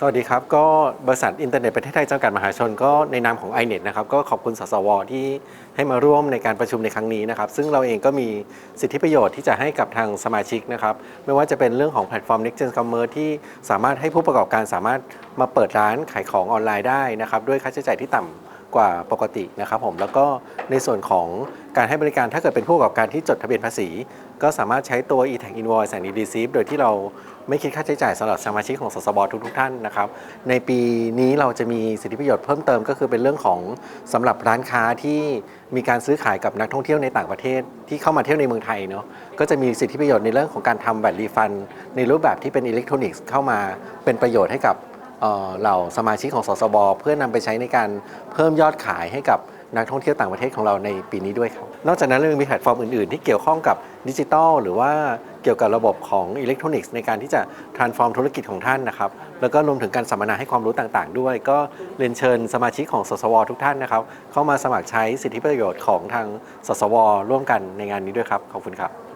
สวัสดีครับ ก็บริษัทอินเทอร์เน็ตประเทศไทยจำกัดมหาชนก็ในนามของ iNet นะครับก็ขอบคุณสสว ที่ให้มาร่วมในการประชุมในครั้งนี้นะครับซึ่งเราเองก็มีสิทธิประโยชน์ที่จะให้กับทางสมาชิกนะครับไม่ว่าจะเป็นเรื่องของแพลตฟอร์ม Next Gen Commerce ที่สามารถให้ผู้ประกอบการสามารถมาเปิดร้านขายของออนไลน์ได้นะครับด้วยค่าใช้จ่ายที่ต่ำ กว่าปกตินะครับผมแล้วก็ในส่วนของการให้บริการถ้าเกิดเป็นผู้ประกอบการที่จดทะเบียนภาษี ก็สามารถใช้ตัว e-tag invoice และ e-receipt โดยที่เราไม่คิดค่าใช้จ่ายสำหรับสมาชิกของสสบทุกๆท่านนะครับในปีนี้เราจะมีสิทธิประโยชน์เพิ่มเติมก็คือเป็นเรื่องของสำหรับร้านค้าที่มีการซื้อขายกับนักท่องเที่ยวในต่างประเทศที่เข้ามาเที่ยวในเมืองไทยเนาะก็จะมีสิทธิประโยชน์ในเรื่องของการทำบัตรรีฟัน ในรูปแบบที่เป็นอิเล็กทรอนิกส์เข้ามาเป็นประโยชน์ให้กับ เหล่าสมาชิกของสสบเพื่อนำไปใช้ในการเพิ่มยอดขายให้กับนักท่องเที่ยวต่างประเทศของเราในปีนี้ด้วยครับ นอกจากนั้นเรายังมีแพลตฟอร์มอื่น ๆ ที่เกี่ยวข้องกับดิจิทัลหรือว่าเกี่ยวกับระบบของอิเล็กทรอนิกส์ในการที่จะ transform ธุรกิจของท่านนะครับ แล้วก็รวมถึงการสัมมนาให้ความรู้ต่างๆ ด้วย ก็เรียนเชิญสมาชิกของสสว ทุกท่านนะครับ เข้ามาสมัครใช้สิทธิประโยชน์ของทางสสว ร่วมกันในงานนี้ด้วยครับ ขอบคุณครับ